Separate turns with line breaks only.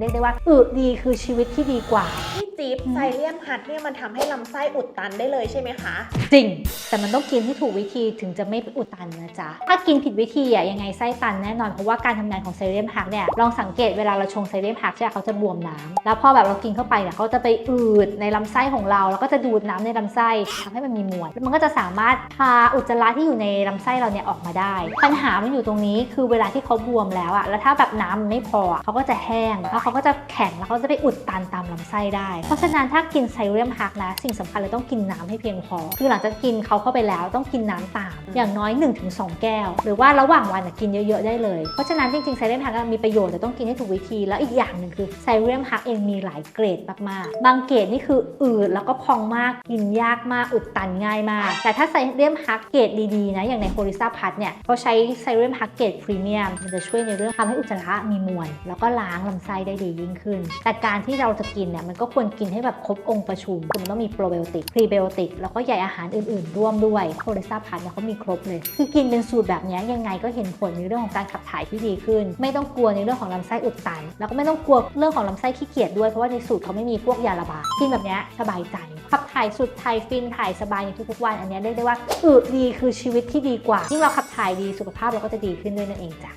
เรียกได้ว่าอึดีคือชีวิตที่ดีกว่า
พี่จิ๊บไซเลียมฮัทเนี่ยมันทำให้ลำไส้อุดตันได้เลยใช่ไหมคะ
จริง แต่มันต้องกินให้ถูกวิธีถึงจะไม่อุดตันนะจ๊ะ ถ้ากินผิดวิธีอะยังไงไส้ตันแน่นอนเพราะว่าการทำงานของไซเลียมฮักเนี่ยลองสังเกตเวลาเราชงไซเลียมฮักใช่ไหมเขาจะบวมน้ำแล้วพอแบบเรากินเข้าไปเนี่ยเขาจะไปอืดในลำไส้ของเรา แล้วก็จะดูดน้ำในลำไส้ทำให้มันมีมวลแล้วมันก็จะสามารถพาอุจจาระที่อยู่ในลำไส้เราเนี่ยออกมาได้ ปัญหามันอยู่ตรงนี้คือเวลาที่เขาบวมแล้วอะแล้วถ้าแบบน้ำมันไม่พอเขาก็จะแห้งแล้วเขาก็จะแข็งแล้วเขาจะไปอุดตันตามลำไส้ได้ เพราะฉะนั้นถ้ากินไซเลียมฮักนะ สิ่งสำคัญเลยต้องกินน้ำให้เพียงพอ คือหลังจากกินเขาเข้าไปแล้วต้องกินน้ำตาม อย่างน้อย 1-2 แก้ว หรือว่าระหว่างวันกินเยอะๆได้เลย เพราะฉะนั้นจริงๆไซเลียมฮักมีประโยชน์แต่ต้องกินให้ถูกวิธี แล้วอีกอย่างหนึ่งคือไซเลียมฮักเองมีหลายเกรดมากๆ บางเกรดนี่คืออืดแล้วก็พองมากกินยากมากอุดตันง่ายมาก แต่ถ้าไซเลียมฮักเกรดดีๆนะอย่างในโฮลิซาพัทเนี่ยเขาใช้ไซเลียมฮักเกรดพรีเมียมมันจะช่วยในเรื่องทำให้อุจจาระมีมวลแล้วก็ล้างลำไส้ได้ดียิ่งขึ้น แต่การที่เราจะกินเนี่ยมันก็ควรกินให้แบบครบองค์ประชุมคือมันต้องมีโปรไบโอติกพรีไบโอติกแล้วก็ใยอาหารอื่นๆร่วมด้วยโฮลิซาพัทเนี่ยเขามีครบเลย คือกินเป็นสูตรแบบนี้ยังไงก็เห็นผลในเรื่องของการขับถ่ายที่ดีขึ้น ไม่ต้องกลัวในเรื่องของลำไส้อุดตัน แล้วก็ไม่ต้องกลัวเรื่องของลำไส้ขี้เกียจด้วยเพราะว่าในสูตรเขาไม่มีพวกยาระบายกินแบบนี้สบายใจขับถ่ายสุดถ่ายฟินถ่ายสบายในทุกๆวัน อันนี้เรียกได้ว่าอึดีคือชีวิตที่ดีกว่ายิ่งเราขับถ่ายดีสุขภาพเราก็จะดีขึ้นด้วยนั่นเองจ้ะ